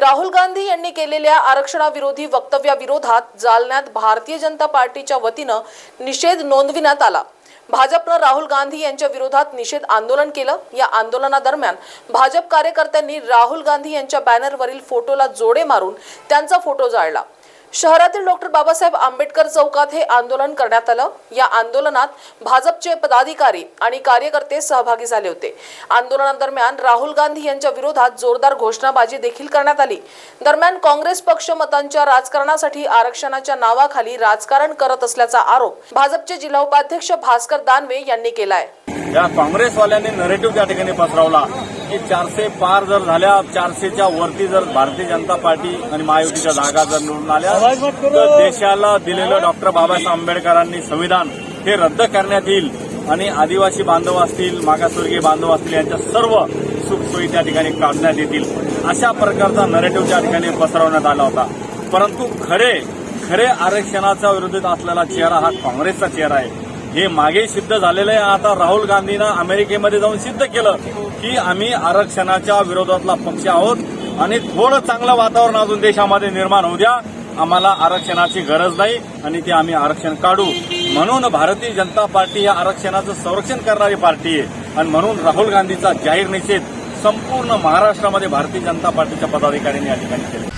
राहुल गांधी यांनी केलेल्या आरक्षणाविरोधी वक्तव्याविरोधात जालन्यात भारतीय जनता पार्टीच्या वतीनं निषेध नोंदविण्यात आला. भाजपनं राहुल गांधी यांच्या विरोधात निषेध आंदोलन केलं. या आंदोलनादरम्यान भाजप कार्यकर्त्यांनी राहुल गांधी यांच्या बॅनरवरील फोटोला जोडे मारून त्यांचा फोटो जाळला. शहरातील डॉक्टर बाबासाहेब आंबेडकर चौकात हे आंदोलन करण्यात आलं. या आंदोलनात भाजपचे पदाधिकारी आणि कार्यकर्ते सहभागी झाले होते. आंदोलनादरम्यान राहुल गांधी यांच्या विरोधात जोरदार घोषणाबाजी देखील करण्यात आली. दरम्यान काँग्रेस पक्ष मतांच्या राजकारणासाठी आरक्षणाच्या नावाखाली राजकारण करत असल्याचा आरोप भाजपचे जिल्हा उपाध्यक्ष भास्कर दानवे यांनी केलाय. या काँग्रेसवाल्यांनी नरेटिव्ह त्या ठिकाणी पसरवला. की चारशे पार जर झाल्या चारशेच्या वरती जर भारतीय जनता पार्टी आणि महायुतीच्या जागा जर निवडून आल्या तर देशाला दिलेलं डॉक्टर बाबासाहेब आंबेडकरांनी संविधान हे रद्द करण्यात येईल. आणि आदिवासी बांधव असतील मागासवर्गीय बांधव असतील यांच्या सर्व सुखसोयी त्या ठिकाणी काढण्यात येतील. अशा प्रकारचा नरेटिव्ह त्या ठिकाणी पसरवण्यात आला होता. परंतु खरे खरे आरक्षणाच्या विरोधात असलेला चेहरा हा काँग्रेसचा चेहरा आहे. हे मागे सिद्ध झालेलं आहे. आता राहुल गांधीनं अमेरिकेमध्ये जाऊन सिद्ध केलं की आम्ही आरक्षणाच्या विरोधातला पक्ष आहोत आणि थोडं चांगलं वातावरण अजून देशामध्ये निर्माण होऊ द्या. आम्हाला आरक्षणाची गरज नाही आणि ते आम्ही आरक्षण काढू. म्हणून भारतीय जनता पार्टी या आरक्षणाचं संरक्षण करणारी पार्टी आहे. आणि म्हणून राहुल गांधीचा जाहीर निषेध संपूर्ण महाराष्ट्रामध्ये भारतीय जनता पार्टीच्या पदाधिकाऱ्यांनी या ठिकाणी केला.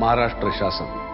महाराष्ट्र शासन